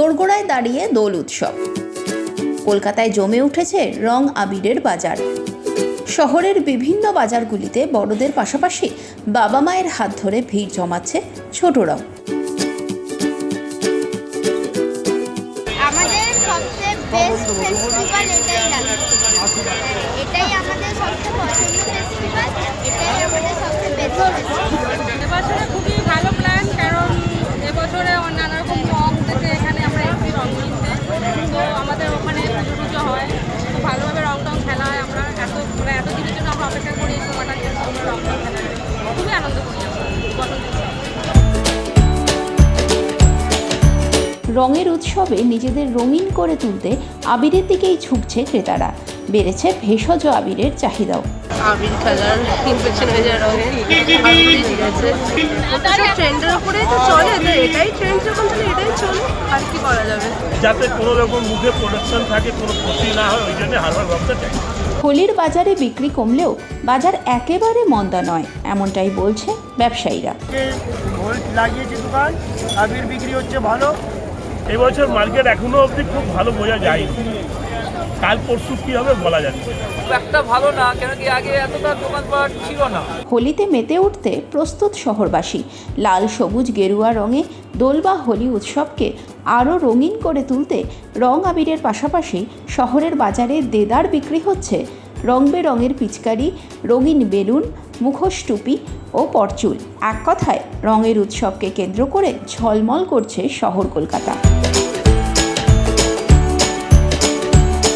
দোরগোড়ায় দাঁড়িয়ে দোল উৎসব। কলকাতায় জমে উঠেছে রং আবিরের বাজার। শহরের বিভিন্ন বাজারগুলিতে বড়দের পাশাপাশি বাবা মায়ের হাত ধরে ভিড় জমাচ্ছে বেস্ট ফেস্টিভ্যাল এটাই আমাদের সবচেয়ে এটাই আমাদের সবচেয়ে রঙের উৎসবে নিজেদের রঙিন করে তুলতে আবিরের দিকেই ঝুঁকছে ক্রেতারা। বেড়েছে ভেষজ আবিরের চাহিদাও। আবির কালার ইনফেকশন হয়ে যায় রঙের ঠিক আছে। ট্রেন্ডের উপরেই তো চলে এটাই ট্রেন্ড যখন চলে এটাই চলে আর কি করা যাবে? যাতে কোনো রকম মুখে প্রোডাকশন থাকে কোনো ক্ষতি না হয় ওই জন্য হারবার ভাবতে চাই। হোলির বাজারে বিক্রি কমলেও বাজার একেবারে মন্দা নয় এমনটাই বলছে ব্যবসায়ীরা। লাগিয়েছে দোকান আবির বিক্রি হচ্ছে ভালো এবছর মার্কেট এখনও অবধি খুব ভালো বোঝা যায় কাল পরশু কী হবে বলা যাচ্ছে খুব একটা ভালো না কেন কি আগে এতটা দোকানপাট ছিল না। হোলিতে মেতে উঠতে প্রস্তুত শহরবাসী। লাল সবুজ গেরুয়া রঙে দোল বা হোলি উৎসবকে আরও রঙিন করে তুলতে রং আবিরের পাশাপাশি শহরের বাজারে দেদার বিক্রি হচ্ছে রং বেরঙের পিচকারি, রঙিন বেলুন, মুখোশ টুপি ও পরচুল। এক কথায়, রঙের উৎসবকে কেন্দ্র করে ঝলমল করছে শহর কলকাতা।